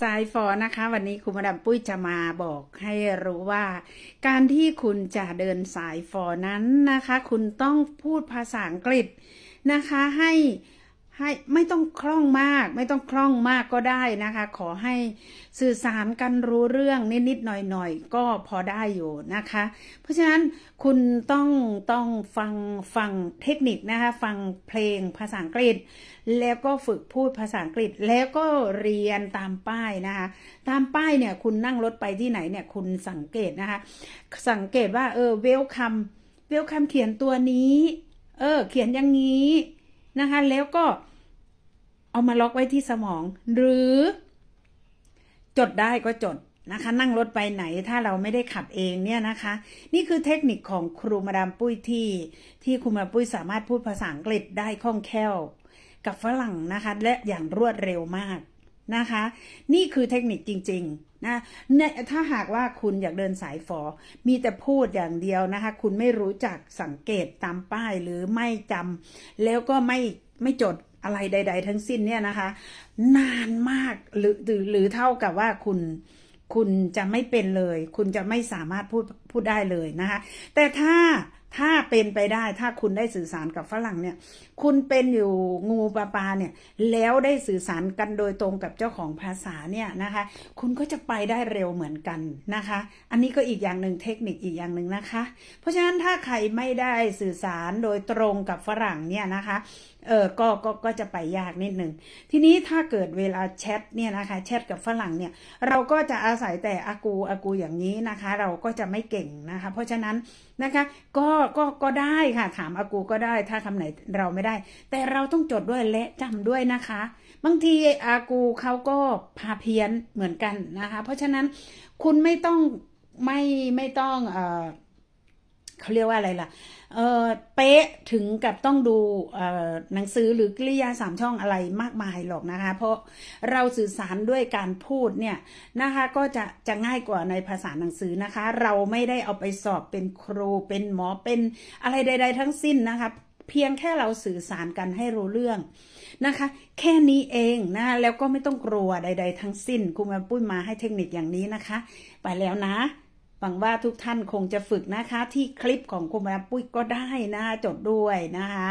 สายฟอนะคะ วันนี้คุณมาดามปุ้ยจะมาบอกให้รู้ว่า การที่คุณจะเดินสายฟอนั้นนะคะ คุณต้องพูดภาษาอังกฤษนะคะ ให้ ให้ไม่ต้องคล่องมาก ไม่ต้องคล่องมากก็ได้นะคะ ขอให้สื่อสารกันรู้เรื่องนิดๆหน่อยๆก็พอได้อยู่นะคะ เพราะฉะนั้นคุณต้องต้องฟังฟังเทคนิคนะคะ ฟังเพลงภาษาอังกฤษ แล้วก็ฝึกพูดภาษาอังกฤษแล้วก็เรียนตามป้ายนะคะ ตามป้ายเนี่ยคุณนั่งรถไปที่ไหนเนี่ยคุณสังเกตนะคะ สังเกตว่าเออเวลคัมเวลคัมเขียนตัวนี้ เออ เขียนอย่างนี้ นะคะ แล้วก็เอามาล็อกไว้ที่สมอง หรือ จดได้ก็จดนะคะ นั่งรถไปไหนถ้าเราไม่ได้ขับเองเนี่ยนะคะ นี่คือเทคนิคของครูมาดามปุ้ยที่ที่ครูมาดามปุ้ยสามารถพูดภาษาอังกฤษได้คล่องแคล่ว กับฝรั่งนะคะ และอย่างรวดเร็วมาก นะคะ นี่คือเทคนิคจริงๆนะเนี่ยถ้าหากว่าคุณอยากเดินสายฝอมีแต่พูดอย่างเดียวนะคะ คุณไม่รู้จักสังเกตตามป้ายหรือไม่จำแล้วก็ไม่ไม่จดอะไรใด ๆ ทั้งสิ้นเนี่ยนะคะ นานมากหรือหรือหรือเท่ากับว่าคุณคุณจะไม่เป็นเลย คุณจะไม่สามารถพูดพูดได้เลยนะคะ แต่ถ้าถ้าเป็นไปได้ถ้าคุณได้สื่อสารกับฝรั่งเนี่ย คุณเป็นอยู่งูปลาปลาเนี่ย แล้วได้สื่อสารกันโดยตรงกับเจ้าของภาษาเนี่ยนะคะ คุณก็จะไปได้เร็วเหมือนกันนะคะ อันนี้ก็อีกอย่างหนึ่งเทคนิคอีกอย่างหนึ่งนะคะ เพราะฉะนั้นถ้าใครไม่ได้สื่อสารโดยตรงกับฝรั่งเนี่ยนะคะเออก็ก็ก็จะไปยากนิดหนึ่งทีนี้ถ้าเกิดเวลาแชทเนี่ยนะคะแชทกับฝรั่งเนี่ย เราก็จะอาศัยแต่อากูอากูอย่างนี้นะคะ เราก็จะไม่เก่งนะคะ เพราะฉะนั้นนะคะก็ก็ก็ได้ค่ะ ถามอากูก็ได้ ถ้าคำไหนเราไม่ได้ แต่เราต้องจดด้วยและจำด้วยนะคะ บางทีอากูเขาก็พาเพี้ยนเหมือนกันนะคะ เพราะฉะนั้นคุณไม่ต้องไม่ไม่ต้องเออ เขาเรียกว่าอะไรล่ะ เออเป๊ะถึงกับต้องดูหนังสือหรือกริยาสามช่องอะไรมากมายหรอกนะคะ เพราะเราสื่อสารด้วยการพูดเนี่ยนะคะก็จะจะง่ายกว่าในภาษาหนังสือนะคะ เราไม่ได้เอาไปสอบเป็นครูเป็นหมอเป็นอะไรใด ๆ ทั้งสิ้นนะคะเพียงแค่เราสื่อสารกันให้รู้เรื่องนะคะ แค่นี้เองนะแล้วก็ไม่ต้องกลัวใด ๆ ทั้งสิ้นครูแม่ปุ้ยมาให้เทคนิคอย่างนี้นะคะ ไปแล้วนะ หวังว่าทุกท่านคงจะฝึกนะคะ ที่คลิปของคุณแม่ปุ้ยก็ได้นะจดด้วยนะคะ